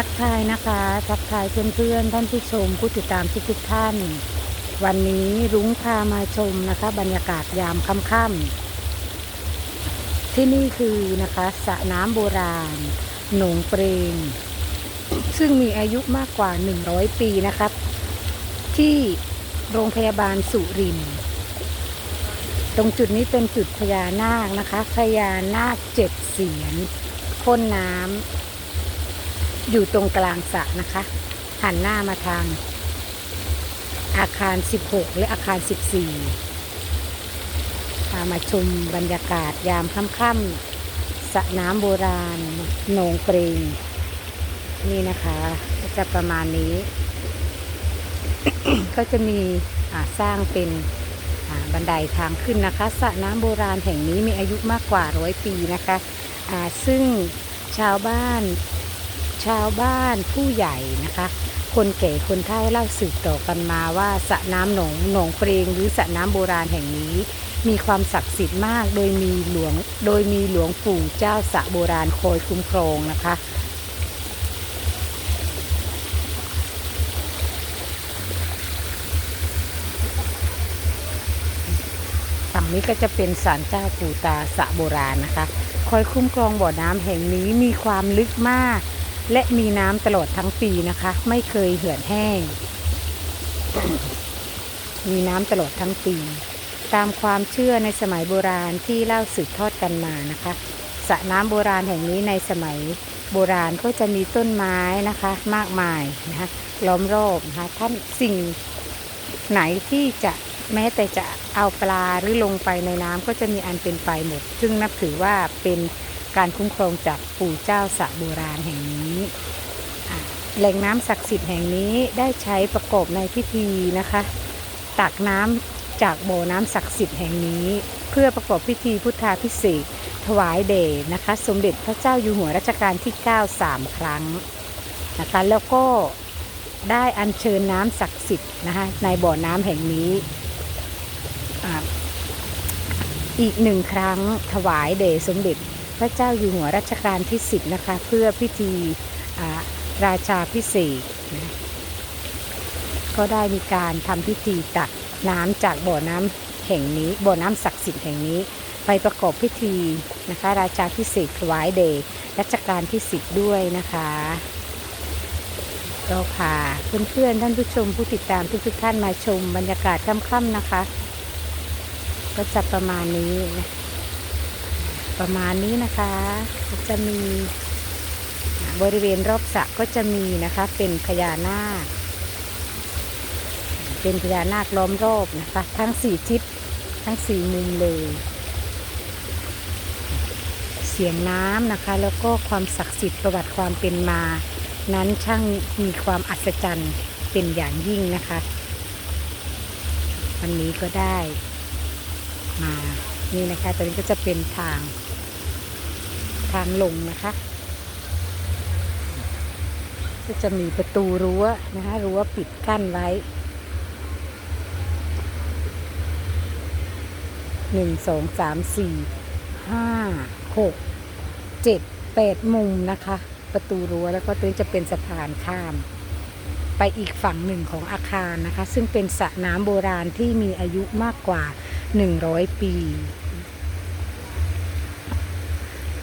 ทักทายนะคะ ทักทายเพื่อนๆท่านผู้ชมผู้ติดตามทุกๆท่าน วันนี้รุ้งพามาชมนะคะ บรรยากาศยามค่ำๆที่นี่คือนะคะสระน้ำโบราณ หนองเปรง ซึ่งมีอายุมากกว่า 100 ปีนะครับ ที่โรงพยาบาลสุรินทร์ตรงจุดนี้เป็นจุดพญานาคนะคะพญานาคเจ็ดเสียนพ่นน้ำ อยู่ตรงกลางสระนะคะ หันหน้ามาทาง อาคาร 16 และอาคาร 14พามาชมบรรยากาศยามค่ำๆสระน้ำโบราณโหนองเปรงนี่นะคะก็จะประมาณนี้ ก็จะมีสร้างเป็นบันไดทางขึ้นนะคะสระน้ำโบราณแห่งนี้มีอายุมากกว่าร้อยปีนะคะอ่าซึ่งชาวบ้าน ชาวบ้านผู้ใหญ่นะคะ คนแก่คนเฒ่าเล่าสืบต่อกันมาว่าสระน้ำหนองหนองเปรงหรือสระน้ำโบราณแห่งนี้ มีความศักดิ์สิทธิ์มากโดยมีหลวงโดยมีหลวงปู่เจ้าสระโบราณคอยคุ้มครองนะคะฝั่งนี้ก็จะเป็นศาลเจ้าปู่ตาสระโบราณนะคะ คอยคุ้มครองบ่อน้ำแห่งนี้มีความลึกมาก และมีน้ำตลอดทั้งปีนะคะ ไม่เคยเหือดแห้ง มีน้ำตลอดทั้งปี ตามความเชื่อในสมัยโบราณที่เล่าสืบทอดกันมานะคะสระน้ำโบราณแห่งนี้ในสมัยโบราณก็จะมีต้นไม้นะคะ มากมายนะคะล้อมรอบนะคะท่านสิ่งไหนที่จะแม้แต่จะเอาปลาหรือลงไปในน้ำก็จะมีอันเป็นไปหมด ซึ่งนับถือว่าเป็นการคุ้มครองจากปู่เจ้าสระโบราณแห่งนี้ แหล่งน้ำศักดิ์สิทธิ์แห่งนี้ได้ใช้ประกอบในพิธีนะคะ ตักน้ำจากบ่อน้ำศักดิ์สิทธิ์แห่งนี้ เพื่อประกอบพิธีพุทธาพิเศษถวายเดชนะคะ สมเด็จพระเจ้าอยู่หัวรัชกาลที่ 9 3 ครั้งนะคะ แล้วก็ได้อัญเชิญน้ำศักดิ์สิทธิ์นะคะในบ่อน้ำแห่งนี้อ,อีกหนึ่งครั้งถวายเดชสมเด็จพระเจ้าอยู่หัวรัชกาลที่ 10 นะคะ เพื่อพิธี ราชาพิเศษกนะก็ได้มีการทำพิธีตักน้ำจากบ่อน้ำแห่งนี้บ่อน้ำศักดิ์สิทธิ์แห่งนี้ ไปประกอบพิธีนะคะ ราชาพิเศษถวายเดชรัชกาลที่สิบด้วยนะคะก็พาเพื่อนๆท่านผู้ชมผู้ติดตามทุกๆท่านมาชมบรรยากาศค่ำๆนะคะ ก็จะประมาณนี้ ประมาณนี้นะคะ จะมี บริเวณรอบสระก็จะมีนะคะ เป็นพญานาค เป็นพญานาคล้อมรอบนะคะ ทั้งสี่ทิศทั้งสี่มุมเลย เสียงน้ำนะคะ แล้วก็ความศักดิ์สิทธิ์ประวัติความเป็นมา นั้นช่างมีความอัศจรรย์เป็นอย่างยิ่งนะคะวันนี้ก็ได้มานี่นะคะตอนนี้ก็จะเป็นทางทางลงนะคะ ก็จะมีประตูรั้วนะคะรั้วปิดกั้นไว้หนึ่งสองสามสี่ห้าหกเจ็ดแปดมุมนะคะ ประตูรั้วแล้วก็ตรงนี้จะเป็นสะพานข้าม ไปอีกฝั่งหนึ่งของอาคารนะคะ ซึ่งเป็นสระน้ำโบราณที่มีอายุมากกว่า 100 ปี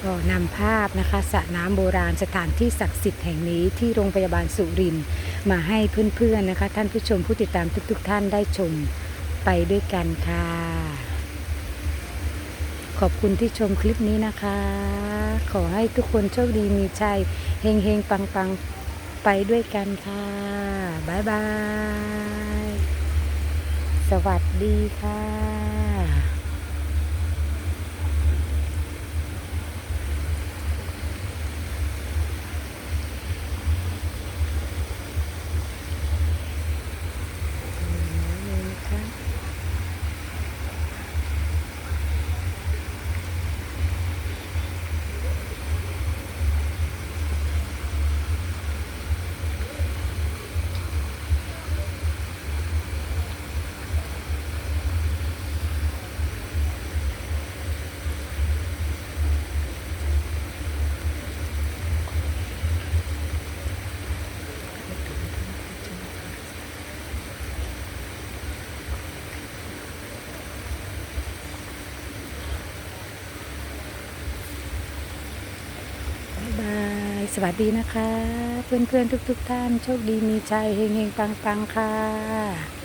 ก็นำภาพนะคะสระน้ำโบราณสถานที่ศักดิ์สิทธิ์แห่งนี้ที่โรงพยาบาลสุรินทร์มาให้เพื่อนๆนะคะ ท่านผู้ชมผู้ติดตามทุกๆ ท่านได้ชมไปด้วยกันค่ะ ขอบคุณที่ชมคลิปนี้นะคะ ขอให้ทุกคนโชคดีมีชัยเฮงเฮงปังปังไปด้วยกันค่ะ บ๊ายบาย สวัสดีค่ะ สวัสดีนะคะ เพื่อนๆทุก ๆ ท่าน โชคดีมีใจเฮงๆปังๆค่ะ